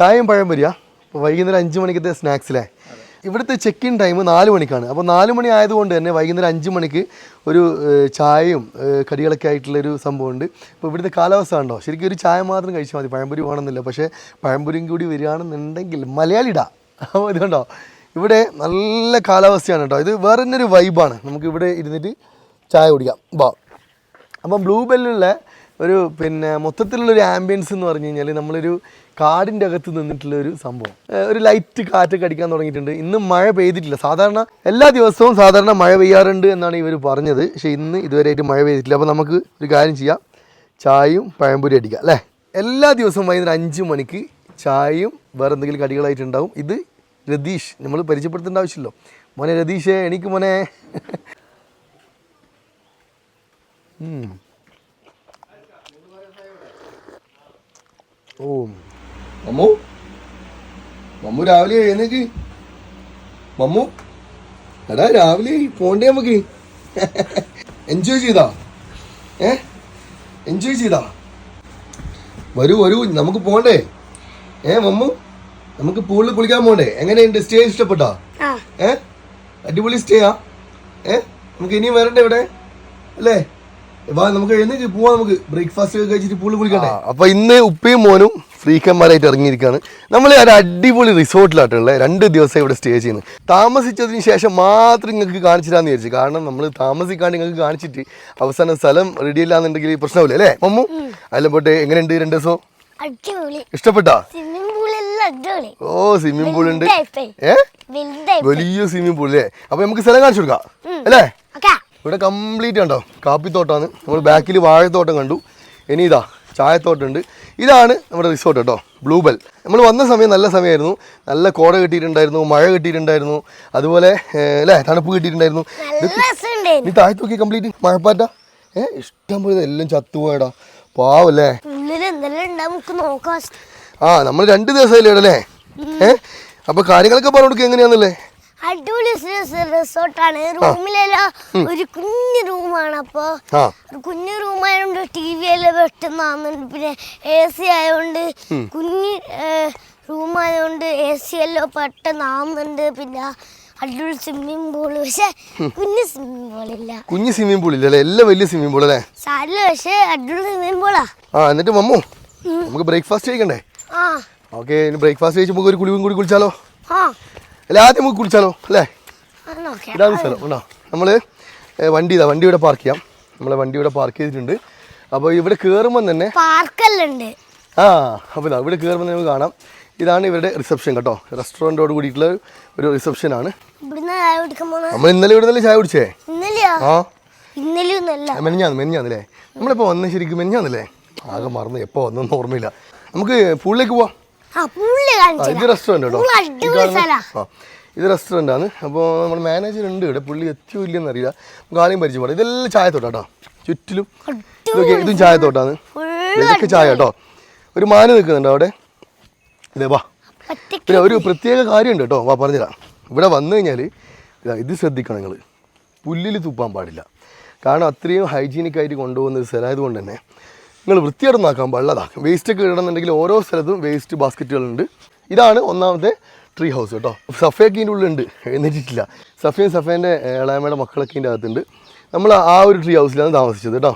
ചായയും പഴം വരിക. അപ്പോൾ വൈകുന്നേരം അഞ്ച് മണിക്കത്തെ സ്നാക്സിലെ. ഇവിടുത്തെ ചെക്ക് ഇൻ ടൈം നാല് മണിക്കാണ്. അപ്പോൾ നാല് മണി ആയതുകൊണ്ട് തന്നെ വൈകുന്നേരം അഞ്ച് മണിക്ക് ഒരു ചായയും കടികളൊക്കെ ആയിട്ടുള്ളൊരു സംഭവമുണ്ട്. ഇപ്പോൾ ഇവിടുത്തെ കാലാവസ്ഥ ഉണ്ടോ ശരിക്കും ഒരു ചായ മാത്രം കഴിച്ചാൽ മതി. പഴംപൊരി വേണമെന്നില്ല. പക്ഷേ പഴംപൊരിയും കൂടി വരികയാണെന്നുണ്ടെങ്കിൽ മലയാളിടാ. അപ്പോൾ ഇതുണ്ടോ ഇവിടെ നല്ല കാലാവസ്ഥയാണ് കേട്ടോ. ഇത് വേറെ തന്നെ ഒരു വൈബാണ് നമുക്ക് ഇവിടെ ഇരുന്നിട്ട് ചായ കുടിക്കാം. വാ. അപ്പം ബ്ലൂ ബെല്ലുള്ള ഒരു പിന്നെ മൊത്തത്തിലുള്ള ഒരു ആംബിയൻസ് എന്ന് പറഞ്ഞു കഴിഞ്ഞാൽ നമ്മളൊരു കാടിന്റെ അകത്ത് നിന്നിട്ടുള്ള ഒരു സംഭവം ഒരു ലൈറ്റ് കാറ്റൊക്കെ അടിക്കാൻ തുടങ്ങിയിട്ടുണ്ട്. ഇന്ന് മഴ പെയ്തിട്ടില്ല. സാധാരണ എല്ലാ ദിവസവും സാധാരണ മഴ പെയ്യാറുണ്ട് എന്നാണ് ഇവർ പറഞ്ഞത്. പക്ഷേ ഇന്ന് ഇതുവരെയായിട്ട് മഴ പെയ്തിട്ടില്ല. അപ്പോൾ നമുക്ക് ഒരു കാര്യം ചെയ്യാം. ചായയും പഴംപൊരി അടിക്കാം അല്ലേ? എല്ലാ ദിവസവും വൈകുന്നേരം അഞ്ച് മണിക്ക് ചായയും വേറെ എന്തെങ്കിലും കടികളായിട്ടുണ്ടാവും. ഇത് രതീഷ് നമ്മൾ പരിചയപ്പെടുത്തേണ്ട ആവശ്യമില്ലല്ലോ മോനെ രതീഷേ എനിക്ക് മോനെ. ഓ. മമ്മു? മമ്മു രാവിലെ എഴുന്നേക്ക്. മമ്മു? എടാ രാവിലെ പോണ്ടേ നമുക്ക്. എൻജോയ് ചെയ്താ? ഏ? എൻജോയ് ചെയ്താ? വരൂ വരൂ നമുക്ക് പോണ്ടേ? ഏ മമ്മു? നമുക്ക് പൂളിൽ കുളിക്കാൻ പോണ്ടേ? എങ്ങനെയുണ്ട്? സ്റ്റേ ഇഷ്ടപ്പെട്ടാ? ആ. ഏ? അടിപൊളി സ്റ്റേ ആ? ഏ? നമുക്ക് ഇനിയും വരണ്ടേ ഇവിടെ? അല്ലേ? വാ നമുക്ക് എഴുന്നേക്ക് പോവാം നമുക്ക്. ബ്രേക്ക്ഫാസ്റ്റ് ഒക്കെ കഴിച്ചിട്ട് കുളിക്കണ്ടേ അപ്പൊ ഇന്ന് ഉപ്പയും മോനും ഫ്രീക്കന്മാരായിട്ട് ഇറങ്ങിയിരിക്കുകയാണ് നമ്മൾ ഒരു അടിപൊളി റിസോർട്ടിലായിട്ടുള്ള രണ്ട് ദിവസം ഇവിടെ സ്റ്റേ ചെയ്യുന്നത് താമസിച്ചതിന് ശേഷം മാത്രം നിങ്ങൾക്ക് കാണിച്ചിരാന്ന് വിചാരിച്ചു. കാരണം നമ്മൾ താമസിക്കാണ്ട് നിങ്ങൾക്ക് കാണിച്ചിട്ട് അവസാനം സ്ഥലം റെഡി ഇല്ലാന്നുണ്ടെങ്കിൽ പ്രശ്നമില്ല അല്ലേ? മമ്മു അല്ല പോട്ടെ. എങ്ങനെയുണ്ട് രണ്ട് ദിവസം? അടിപൊളി. ഇഷ്ടപ്പെട്ടാ? ഓ സ്വിമ്മിംഗ് പൂൾ ഉണ്ട്. ഏ? വലിയ സ്വിമ്മിംഗ് പൂൾ അല്ലേ? അപ്പൊ നമുക്ക് സ്ഥലം കാണിച്ചു കൊടുക്കാം. അല്ലേ? ഓക്കെ. ഇവിടെ കംപ്ലീറ്റ് കണ്ടോ? കാപ്പിത്തോട്ടമാണ് നമ്മൾ ബാക്കിൽ വാഴത്തോട്ടം കണ്ടു. ഇനി ഇതാ ചായത്തോട്ടമുണ്ട് ഇതാണ് നമ്മുടെ റിസോർട്ട് കേട്ടോ ബ്ലൂബൽ നമ്മൾ വന്ന സമയം നല്ല സമയമായിരുന്നു. നല്ല കോട കിട്ടിയിട്ടുണ്ടായിരുന്നു മഴ കിട്ടിയിട്ടുണ്ടായിരുന്നു. അതുപോലെ അല്ലേ തണുപ്പ് കിട്ടിയിട്ടുണ്ടായിരുന്നു. നല്ല രസമുണ്ടായിരുന്നു. നീ താഴത്ത് നോക്കി കംപ്ലീറ്റ് മഴപ്പാറ്റ? ഏ ഇഷ്ടം പോലെ എല്ലാം ചത്തുപോയടാ. പാവല്ലേ? ആ നമ്മൾ രണ്ട് ദിവസമല്ലേ ഇടല്ലേ ഏ അപ്പൊ കാര്യങ്ങളൊക്കെ പറഞ്ഞു കൊടുക്കുക എങ്ങനെയാന്നല്ലേ? അടിപൊളി റിസോർട്ടാണ്. റൂമിലെല്ലാം ഒരു കുഞ്ഞു റൂമാണ് അപ്പോ. കുഞ്ഞു റൂം ആയതുകൊണ്ട് ടി വി എല്ലാം പെട്ടെന്നാകുന്നുണ്ട് പിന്നെ എ സി ആയതുകൊണ്ട് കുഞ്ഞ് റൂമായതുകൊണ്ട് എ സി എല്ലാം പെട്ടെന്ന് ആവുന്നുണ്ട് പിന്നെ അടിപൊളി സ്വിമ്മിംഗ് പൂൾ. പക്ഷെ കുഞ്ഞു സ്വിമ്മിംഗ് ഇല്ല കുഞ്ഞ് സ്വിമ്മിംഗ് പൂൾ ഇല്ലല്ലേ എല്ലാം വലിയ സ്വിമ്മിംഗ് പൂൾ അല്ലേ? സാരില്ല പക്ഷെ അടിപൊളി സ്വിമ്മിംഗ് പൂളാ. ആ എന്നിട്ട് മമ്മു നമുക്ക് ബ്രേക്ക്ഫാസ്റ്റ് കഴിക്കണ്ടേ? ആ. ഓക്കെ ബ്രേക്ക്ഫാസ്റ്റ് കഴിച്ച് നമുക്ക് ഒരു കുളിവും കൂടി കുളിച്ചാലോ? ആ. അല്ല ആദ്യം നമുക്ക് കുളിച്ചാലോ? അല്ലേ? ഇതാണ് സ്ഥലം ഉണ്ടോ? നമ്മൾ വണ്ടി ഇതാ വണ്ടി ഇവിടെ പാർക്ക് ചെയ്യാം. നമ്മളെ വണ്ടി ഇവിടെ പാർക്ക് ചെയ്തിട്ടുണ്ട്. അപ്പോൾ ഇവിടെ കേറുമ്പോൾ തന്നെ ആ അപ്പോൾ ഇതാ ഇവിടെ കയറുമ്പോൾ നമുക്ക് കാണാം. ഇതാണ് ഇവരുടെ റിസപ്ഷൻ കേട്ടോ. റെസ്റ്റോറന്റോട് കൂടിയിട്ടുള്ള ഒരു റിസപ്ഷൻ ആണ്. നമ്മൾ ഇന്നലെ ഇവിടെ നിന്നല്ലേ ചായ കുടിച്ചേ? ആ. മെനഞ്ഞാന്ന് മെനഞ്ഞാന്നല്ലേ? നമ്മളിപ്പോൾ വന്ന് ശരിക്കും മെനഞ്ഞാന്നല്ലേ? ആകെ മറന്നു എപ്പോൾ വന്നൊന്നും ഓർമ്മയില്ല. നമുക്ക് പൂളിലേക്ക് പോവാം. ഇത് റെസ്റ്റോറന്റ് കേട്ടോ ഇത് റെസ്റ്റോറന്റ് ആണ്. അപ്പോൾ നമ്മുടെ മാനേജർ ഉണ്ട് ഇവിടെ. പുള്ളി എത്തിയോ ഇല്ലെന്ന് അറിയില്ല നമുക്ക് ആരെയും പരിചയപ്പെടാം. ഇതെല്ലാം ചായത്തോട്ടം കേട്ടോ ചുറ്റിലും ഇതൊക്കെ ഇതും ചായത്തോട്ടാണ്. ഇതൊക്കെ ചായ കേട്ടോ ഒരു മാന് നിൽക്കുന്നുണ്ട് അവിടെ? ഇതേ വാ. പിന്നെ ഒരു പ്രത്യേക കാര്യമുണ്ട് കേട്ടോ. വാ പറഞ്ഞുതരാം. ഇവിടെ വന്നു കഴിഞ്ഞാൽ ഇതാ ഇത് ശ്രദ്ധിക്കണം നിങ്ങൾ പുല്ലിൽ തുപ്പാൻ പാടില്ല. കാരണം അത്രയും ഹൈജീനിക് ആയിട്ട് കൊണ്ടുപോകുന്ന ഒരു സ്ഥലമായതുകൊണ്ട് തന്നെ നിങ്ങൾ വൃത്തിയായിട്ട് നോക്കാൻ പാടില്ലതാ വേസ്റ്റ് ഒക്കെ ഇടണമെന്നുണ്ടെങ്കിൽ ഓരോ സ്ഥലത്തും വേസ്റ്റ് ബാസ്ക്കറ്റുകളുണ്ട്. ഇതാണ് ഒന്നാമത്തെ ട്രീ ഹൗസ് കേട്ടോ. സഫയൊക്കെ ഇതിന്റെ ഉള്ളിലുണ്ട്. എഴുന്നേറ്റിട്ടില്ല. സഫയും സഫേന്റെ ഇളയമ്മയുടെ മക്കളൊക്കെ ഇതിന്റെ അകത്തുണ്ട്. നമ്മൾ ആ ഒരു ട്രീ ഹൗസിലാണ് താമസിച്ചത് കേട്ടോ.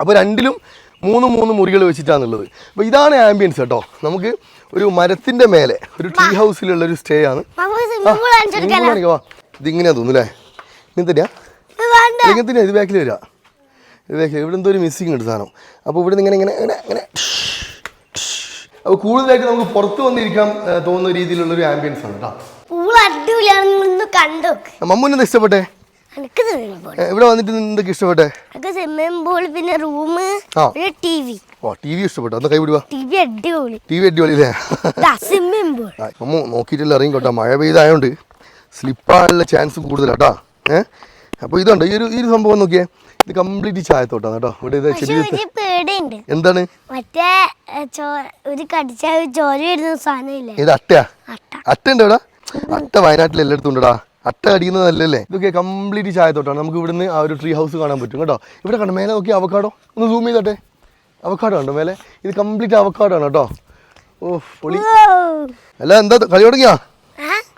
അപ്പോൾ രണ്ടിലും മൂന്ന് മൂന്ന് മുറികൾ വെച്ചിട്ടാണുള്ളത്. അപ്പോൾ ഇതാണ് ആംബിയൻസ് കേട്ടോ. നമുക്ക് ഒരു മരത്തിന്റെ മേലെ ഒരു ട്രീ ഹൗസിലുള്ള ഒരു സ്റ്റേ ആണ്. നമുക്ക് സ്വിമ്മിംഗ് പൂൾ കാണിച്ചു കൊടുക്കാലോ ഇങ്ങനെയാണെങ്കിൽ വാ. ഇതിങ്ങനെയാ തോന്നുന്നു അല്ലേ? ഇങ്ങനെ തന്നെയാ? വേണ്ട. ഇങ്ങനത്തെ ഇത് ബാക്കിൽ ബാക്കിൽ ഇവിടെ എന്തോ ഒരു മിസ്സിങ് ഉണ്ട് സാധനം. അപ്പോൾ ഇവിടെ നിന്ന് ഇങ്ങനെ ഇങ്ങനെ ഇങ്ങനെ അപ്പോൾ കൂടുതലായിട്ട് നമുക്ക് പുറത്ത് വന്നിരിക്കാൻ തോന്നുന്ന രീതിയിലുള്ള ഒരു ആംബിയൻസ് ആണ് കേട്ടോ മമ്മൂനെന്താ ഇഷ്ടപ്പെട്ടെ? ഇവിടെ വന്നിട്ട് എന്തൊക്കെ ഇഷ്ടപ്പെട്ടെ? സ്വിമ്മിംഗ് പൂൾ പിന്നെ റൂം പിന്നെ ടി വി ഓ ടി വി ഇഷ്ടപ്പെട്ടോ? ഒന്ന് കൈ വിടുക ടി വി അടിപൊളി ടി വി അടിപൊളി അല്ലേ സ്വിമ്മിംഗ് പൂൾ മമ്മു നോക്കിയിട്ടില്ല ഇറങ്ങിക്കോട്ടെ മഴ പെയ്തായോണ്ട് സ്ലിപ്പാനുള്ള ചാൻസ് കൂടുതലാട്ടാ ഏ? അപ്പോൾ ഇതുണ്ട് ഈ ഒരു ഈ ഒരു സംഭവം നോക്കിയേ. ഇത് കംപ്ലീറ്റ് ചായത്തോട്ടാണ് കേട്ടോ. ഇവിടെ ഇത് പക്ഷെ ചെടി എന്താണ്? മറ്റേ ഒരു കടിച്ച വരുന്ന സാധനമില്ലേ? ഇത് അട്ടയാ? അട്ട. ഉണ്ട് ഇവിടെ? അട്ട വയനാട്ടിൽ എല്ലായിടത്തും ഉണ്ടടാ. അട്ട അടിക്കുന്നതല്ലല്ലേ? ഇതൊക്കെ കംപ്ലീറ്റ് ചായത്തോട്ടാണ്. നമുക്ക് ഇവിടുന്ന് ആ ഒരു ട്രീ ഹൗസ് കാണാൻ പറ്റും കേട്ടോ. ഇവിടെ കണ്ടോ മേലെ നോക്കി അവക്കാടോ? ഒന്ന് സൂം ചെയ്തോട്ടെ. അവക്കാടോ ഉണ്ടോ മേലെ? ഇത് കംപ്ലീറ്റ് അവക്കാടോ ആണ് കേട്ടോ. ഓ പൊളി. അല്ല എന്താ കളി തുടങ്ങിയാ?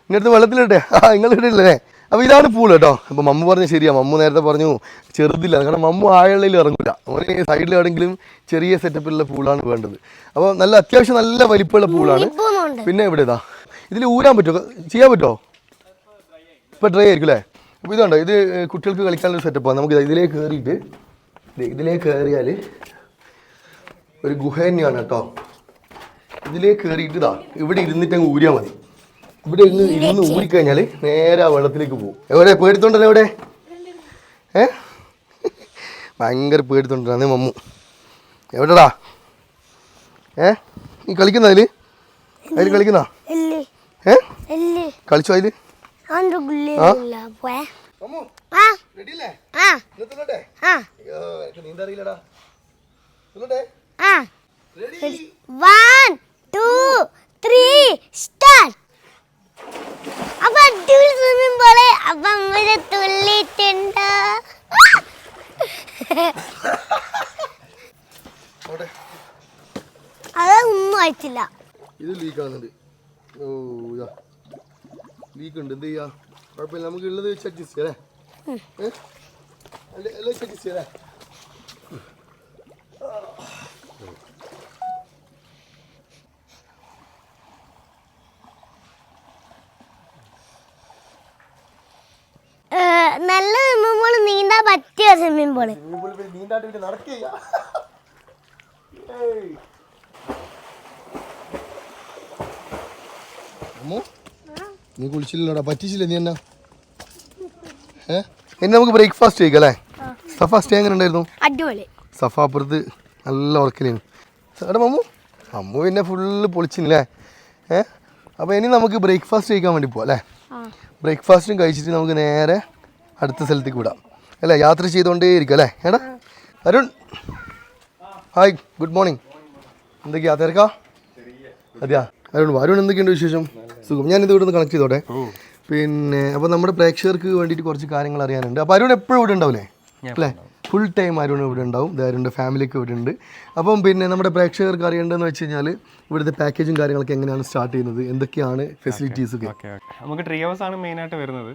ഇങ്ങനത്തെ വെള്ളത്തിലിട്ടെ. ആ നിങ്ങൾ ഇടില്ലേ അപ്പോൾ ഇതാണ് പൂൾ കേട്ടോ. അപ്പോൾ മമ്മു പറഞ്ഞു ശരിയാ. മമ്മു നേരത്തെ പറഞ്ഞു ചെറുതില്ല. കാരണം മമ്മു ആഴങ്ങളിൽ ഇറങ്ങില്ല അവന് സൈഡിൽ എവിടെയെങ്കിലും ചെറിയ സെറ്റപ്പിലുള്ള പൂളാണ് വേണ്ടത്. അപ്പോൾ നല്ല അത്യാവശ്യം നല്ല വലിപ്പമുള്ള പൂളാണ് പിന്നെ ഇവിടെ ഇതാ? ഇതിൽ ഊരാൻ പറ്റുമോ? ചെയ്യാൻ പറ്റുമോ? ഇപ്പോൾ ഡ്രൈ ആയിരിക്കും അല്ലേ? അപ്പോൾ ഇതുണ്ടോ? ഇത് കുട്ടികൾക്ക് കളിക്കാനുള്ള സെറ്റപ്പാണ് നമുക്ക് ഇതിലേക്ക് കയറിയിട്ട് ഇതിലേക്ക് കയറിയാൽ ഒരു ഗുഹ തന്നെയാണ് കേട്ടോ. ഇതിലേക്ക് കയറിയിട്ട് ഇതാ ഇവിടെ ഇരുന്നിട്ട് അങ്ങ് ഊരിയാൽ മതി. ഇവിടെ ഇന്ന് ഇരുന്ന് ഊരിക്കഴിഞ്ഞാൽ നേരെ ആ വെള്ളത്തിലേക്ക് പോകും. എവിടെ? പേടിത്തോണ്ടല്ലോ എവിടെ ഏ? ഭയങ്കര പേടിത്തോണ്ടാണ് മമ്മു. എവിടെടാ? ഏ? നീ കളിക്കുന്ന അതിൽ? അതിൽ കളിക്കുന്ന? ഏ? കളിച്ചോ അതിൽ? One, two, three, മമ്മു അപ്പൊ അടിപൊളി സ്വിമ്മിംഗ് പോലെ അപ്പൊ അമ്മ തുള്ളിട്ടുണ്ട് അവിടെ അതൊന്നും ആയിട്ടില്ല. ഇത് ലീക്ക് ആകുന്നുണ്ട് ഓ ഇതാ. ലീക്ക് ഉണ്ട്. എന്ത് ചെയ്യാ? കുഴപ്പമില്ല. നമുക്ക് ഉള്ളത് വെച്ച് അഡ്ജസ്റ്റ് ചെയ്യാം അല്ലേ? അല്ല- അഡ്ജസ്റ്റ് ചെയ്യാം അല്ലേ? ഏ, നല്ല സ്വിമ്മിംഗ് പൂൾ പറ്റിയ സ്വിമ്മിംഗ് പൂൾ നീന്താണ്ട്. അമ്മു, നീ കുളിച്ചില്ലല്ലോടാ? പറ്റിച്ചില്ല നീ എന്നാ? ഏ? ഇനി നമുക്ക് ബ്രേക്ക്ഫാസ്റ്റ് കഴിക്കാം അല്ലേ? സഫ സ്റ്റേ എങ്ങനെ ഉണ്ടായിരുന്നു? അടിപൊളി. സഫാപ്പുറത്ത് നല്ല ഉറക്കലാണ് എടാ മമ്മു അമ്മു പിന്നെ ഫുള്ള് പൊളിച്ചില്ലേ ഏ? അപ്പോൾ ഇനി നമുക്ക് ബ്രേക്ക്ഫാസ്റ്റ് കഴിക്കാൻ വേണ്ടി പോവാം അല്ലേ ബ്രേക്ക്ഫാസ്റ്റും കഴിച്ചിട്ട് നമുക്ക് നേരെ അടുത്ത സ്ഥലത്തേക്ക് വിടാം. അല്ലേ? യാത്ര ചെയ്തുകൊണ്ടേ ഇരിക്കും അല്ലേ? ഏടാ അരുൺ. Hi good morning. എന്തൊക്കെയാ തിരക്കാ അതെയാ. അരുൺ. അരുൺ എന്തൊക്കെയുണ്ട് വിശേഷം? സുഖം. ഞാൻ ഇത് ഇവിടുന്ന് കണക്ട് ചെയ്തോട്ടെ. പിന്നെ അപ്പോൾ നമ്മുടെ പ്രേക്ഷകർക്ക് വേണ്ടിയിട്ട് കുറച്ച് കാര്യങ്ങൾ അറിയാനുണ്ട്. അപ്പോൾ അരുൺ എപ്പോഴും ഇവിടെ ഉണ്ടാവില്ലേ? അല്ലേ? ഫുൾ ടൈം അരുൺ ഇവിടെ ഉണ്ടാവും. ദേ അരുണിന്റെ ഫാമിലിക്ക് ഇവിടെ ഉണ്ട്. അപ്പം പിന്നെ നമ്മുടെ പ്രേക്ഷകർക്ക് അറിയേണ്ടതെന്ന് വെച്ച് കഴിഞ്ഞാൽ ഇവിടുത്തെ പാക്കേജും കാര്യങ്ങളൊക്കെ എങ്ങനെയാണ് സ്റ്റാർട്ട് ചെയ്യുന്നത്? എന്തൊക്കെയാണ് ഫെസിലിറ്റീസ് ഒക്കെ? നമുക്ക് ട്രീ ഹൗസ് ആണ് മെയിനായിട്ട് വരുന്നത്.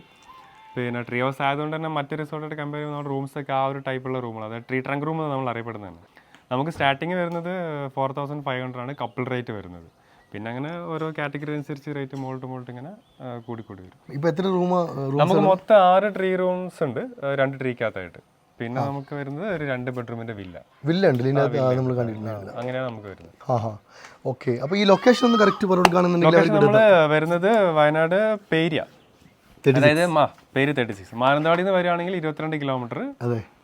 പിന്നെ ട്രീ ഹൗസ് ആയതുകൊണ്ട് തന്നെ മറ്റു റിസോർട്ടായിട്ട് കമ്പയർ ചെയ്യുമ്പോൾ റൂംസ് ഒക്കെ ആ ഒരു ടൈപ്പുള്ള റൂമുകൾ അതായത് ട്രീ ട്രങ്ക് റൂം എന്ന് നമ്മൾ അറിയപ്പെടുന്നതാണ്. നമുക്ക് സ്റ്റാർട്ടിങ് വരുന്നത് ഫോർ തൗസൻഡ് ഫൈവ് ഹൺഡ്രഡ് ആണ് കപ്പിൾ റേറ്റ് വരുന്നത്. പിന്നെ അങ്ങനെ ഓരോ കാറ്റഗറി അനുസരിച്ച് റേറ്റ് മോൾട്ട് മോൾട്ട് ഇങ്ങനെ കൂടിക്കൂടി കൂടി കൂടി വരും ഇപ്പോൾ എത്ര റൂം നമുക്ക് മൊത്തം ആറ് ട്രീ റൂംസ് ഉണ്ട് രണ്ട് ട്രീക്കകത്തായിട്ട് പിന്നെ നമുക്ക് വരുന്നത് ഒരു രണ്ട് ബെഡ്റൂമിന്റെ വില്ല വില്ല ഉണ്ട് നമ്മൾ കണ്ടിട്ടുണ്ട്. അങ്ങനെയാണ് നമുക്ക് വരുന്നത്. ഓക്കെ അപ്പോൾ ഈ ലൊക്കേഷൻ ഒന്ന് കറക്റ്റ് പറഞ്ഞു ലൊക്കേഷൻ നമ്മൾ വരുന്നത് വയനാട് പേരിയ. അതായത് മാ പേര് തേർട്ടി സിക്സ് മാനന്തവാടി നിന്ന് വരികയാണെങ്കിൽ ഇരുപത്തിരണ്ട് കിലോമീറ്റർ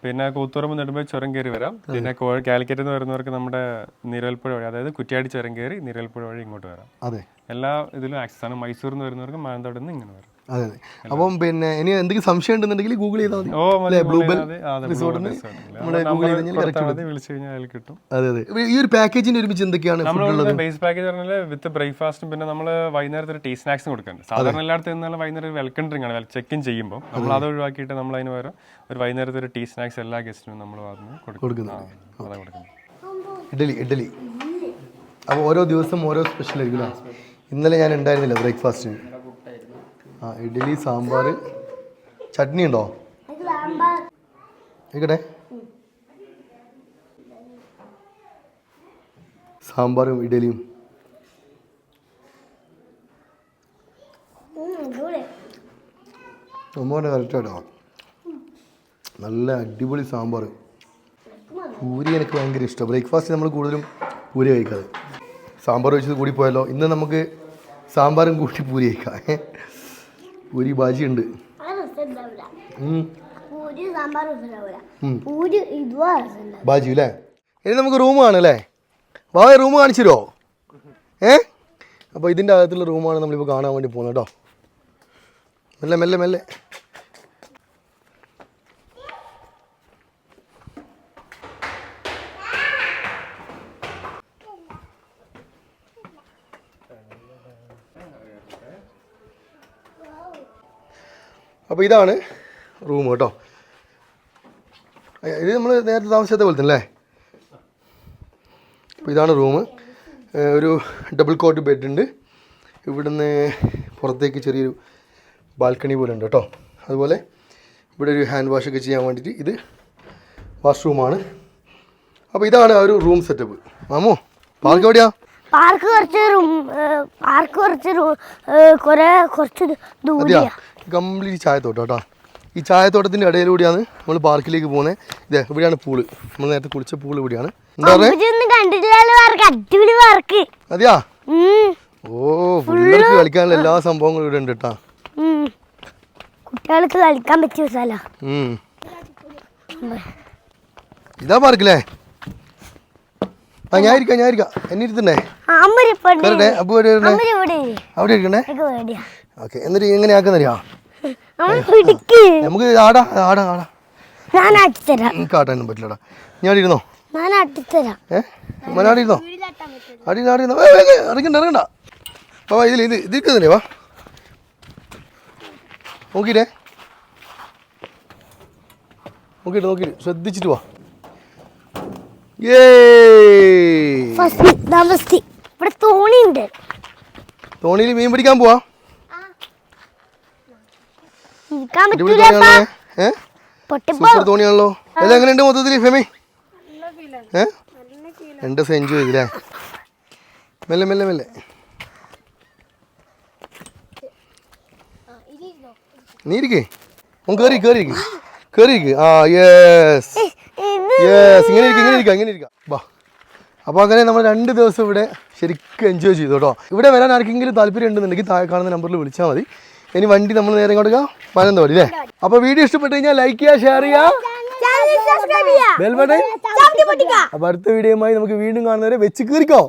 പിന്നെ കൂത്തുറമ്പ് നെടുമ്പോ ചുരം കയറി വരാം. പിന്നെ കാലിക്കറ്റ് നിന്ന് വരുന്നവർക്ക് നമ്മുടെ നിരവൽപ്പുഴ വഴി അതായത് കുറ്റിയാടി ചുരം കയറി നിരവൽപ്പുഴ വഴി ഇങ്ങോട്ട് വരാം. അതെ. എല്ലാ ഇതിലും ആക്സസ് ആണ്. മൈസൂരിൽ നിന്ന് വരുന്നവർക്ക് മാനന്തവാടി നിന്ന് ഇങ്ങനെ വരാം. അതെ അതെ. അപ്പം പിന്നെ ഇനി എന്തെങ്കിലും സംശയം ഉണ്ടെന്നുണ്ടെങ്കിൽ ഗൂഗിൾ ചെയ്താൽ മതി. അല്ലേ ബ്ലൂ മതി, ബെൽ അതെ, അതെ, Blue റിസോർട്ടിന്? നമ്മുടെ ഗൂഗിൾ ചെയ്ത് കിട്ടും. അതെ അതെ. ഈ ഒരു പാക്കേജിന് ഒരുമിച്ച് എന്തൊക്കെയാണ് ബേസ് പാക്കേജ് പറഞ്ഞാൽ വിത്ത് ബ്രേക്ക്ഫാസ്റ്റും പിന്നെ നമ്മൾ വൈകുന്നേരത്തെ ഒരു ടീ സ്നാക്സും കൊടുക്കുന്നുണ്ട്. സാധാരണ എല്ലായിടത്തും നിന്നാലും വൈകുന്നേരം വെൽക്കം ഡ്രിങ്ക് ആണ്. ചെക്ക് ഇൻ ചെയ്യുമ്പോൾ നമ്മൾ അത് ഒഴിവാക്കിയിട്ട് നമ്മൾ അതിന് പകരം ഒരു വൈകുന്നേരത്തെ ഒരു ടീ സ്നാക്സ് എല്ലാ ഗസ്റ്റിനും നമ്മൾ പറഞ്ഞു കൊടുക്കും. കൊടുക്കുന്നത്. ആ, അതാ കൊടുക്കുന്നത്. ഇഡലി ഇഡലി അപ്പോൾ ഓരോ ദിവസം ഓരോ സ്പെഷ്യൽ ആയിരിക്കും ഇന്നലെ ഞാൻ ഉണ്ടായിരുന്നില്ല ബ്രേക്ക്ഫാസ്റ്റിന് ആ ഇഡ്ഡലി സാമ്പാർ. ചട്നി ഉണ്ടോ? ഇരിക്കട്ടെ. സാമ്പാറും ഇഡലിയും അമ്മോന്റെ കറക്റ്റായിട്ടോ നല്ല അടിപൊളി സാമ്പാർ. പൂരി എനിക്ക് ഭയങ്കര ഇഷ്ടം. ബ്രേക്ക്ഫാസ്റ്റ് നമ്മൾ കൂടുതലും പൂരി കഴിക്കാറ്. സാമ്പാർ വെച്ചത് കൂടി പോയല്ലോ ഇന്ന് നമുക്ക് സാമ്പാറും കൂട്ടി പൂരി കഴിക്കാം? പൂരി ബാജി ഉണ്ട് ബാജി അല്ലേ ഇനി നമുക്ക് റൂം ആണ് അല്ലേ വാ റൂം കാണിച്ചു തരുമോ ഏ? അപ്പോൾ ഇതിന്റെ അകത്തുള്ള റൂമാണ് നമ്മളിപ്പോൾ കാണാൻ വേണ്ടി പോകുന്നത് കേട്ടോ. മെല്ലെ മെല്ലെ മെല്ലെ. അപ്പോൾ ഇതാണ് റൂം കേട്ടോ. ഇത് നമ്മൾ നേരത്തെ താമസിച്ചത്തെ പോലെ തന്നെ അല്ലേ? അപ്പോൾ ഇതാണ് റൂം. ഒരു ഡബിൾ കോട്ട് ബെഡ് ഉണ്ട്. ഇവിടുന്ന് പുറത്തേക്ക് ചെറിയൊരു ബാൽക്കണി പോലെ ഉണ്ട് കേട്ടോ. അതുപോലെ ഇവിടെ ഒരു ഹാൻഡ് വാഷ് ഒക്കെ ചെയ്യാൻ വേണ്ടിയിട്ട് ഇത് വാഷ്റൂമാണ് അപ്പോൾ ഇതാണ് ആ ഒരു റൂം സെറ്റപ്പ് മാമോ പാർക്ക് എവിടെയാ? പാർക്ക് കുറച്ച് റൂം പാർക്ക് കുറച്ച് കുറേ കുറെ കുറച്ച് ദൂരെയാ. കംപ്ലീറ്റ് ചായത്തോട്ടം കേട്ടോ. ഈ ചായത്തോട്ടത്തിന്റെ ഇടയിലൂടെയാണ് നമ്മൾ പാർക്കിലേക്ക് പോകുന്നത്. ഇതേ ഇവിടെയാണ് പൂൾ. നമ്മൾ നേരത്തെ കുളിച്ച പൂൾ ഇവിടെയാണ്. എന്താ പറയുക അതെയാ? ഓ പിള്ളേർക്ക് കളിക്കാനുള്ള എല്ലാ സംഭവങ്ങളും ഇവിടെ ഉണ്ട് കേട്ടോ. കുട്ടികൾക്ക് കളിക്കാൻ പറ്റിയ സ്ഥലം. ഇതാ പാർക്കില്ലേ ആ ഞാൻ ഇരിക്കാം ഞാൻ ഇരിക്കാം. എന്നെ ഇരുത്തണ്ടേ. അവിടെ ഇരിക്കണേ ഓക്കെ എന്നിട്ട് എങ്ങനെ ആക്കുന്നറിയാ നമ്മൾ പിടിക്ക് നമുക്ക് ആടാ ആടാ ആടാ. ഞാൻ ആട്ടിത്തരാം. എനിക്ക് ആട്ടാനും പറ്റില്ലടാ. ഞാൻ ഇരുന്നോ ഞാൻ ആട്ടിത്തരാം. ഏ? മനാടി ഇരുന്നോ അടി ആടി ഇരുന്നോ ഏ, ഏ, ഏ, ഇറങ്ങണ്ട ഇറങ്ങണ്ട. വാ ഇതിൽ ഇത് ഇതിരിക്കുന്നില്ലേ വാ. നോക്കിയിട്ടേ. നോക്കിയിട്ട് നോക്കിയിട്ട്. ശ്രദ്ധിച്ചിട്ട് വാ. തോണിയുണ്ട്. തോണിയിൽ മീൻ പിടിക്കാൻ പോവാ ഇരിക്കാൻ അടിപൊളി പറ്റൂല തോണിയാണല്ലോ ഏ പൊട്ടിപ്പോ സൂപ്പർ തോണിയാണല്ലോ. അല്ല എങ്ങനെയുണ്ട് മൊത്തത്തിൽ ഫെമി? ഏ? രണ്ട് എൻജോയ് ചെയ്തില്ലേ മെല്ലെ മെല്ലെ മെല്ലെ. നീ ഇരിക്കേ. ഓൻ കയറി കയറി ഇരിക്ക്. കയറി ഇരിക്ക്. ആ യെസ് യെസ് ഇങ്ങനെ ഇരിക്കുക ഇങ്ങനെ ഇരിക്കാം ഇങ്ങനെ ഇരിക്കാം. വാ. അപ്പോൾ അങ്ങനെ നമ്മൾ രണ്ട് ദിവസം ഇവിടെ ശരിക്കും എൻജോയ് ചെയ്തു കേട്ടോ. ഇവിടെ വരാൻ ആർക്കെങ്കിലും താല്പര്യം ഉണ്ടെന്നുണ്ടെങ്കിൽ താഴെ കാണുന്ന നമ്പറിൽ വിളിച്ചാൽ മതി. ഇനി വണ്ടി നമ്മൾ നേരെ ഇങ്ങോട്ട് മാനന്തവാടി അല്ലേ അപ്പൊ വീഡിയോ ഇഷ്ടപ്പെട്ടു കഴിഞ്ഞാൽ ലൈക്ക് ചെയ്യുക ഷെയർ ചെയ്യുക. അപ്പോൾ അടുത്ത വീഡിയോയുമായി നമുക്ക് വീണ്ടും കാണുന്നവരെ വെച്ച് കീറിക്കോ.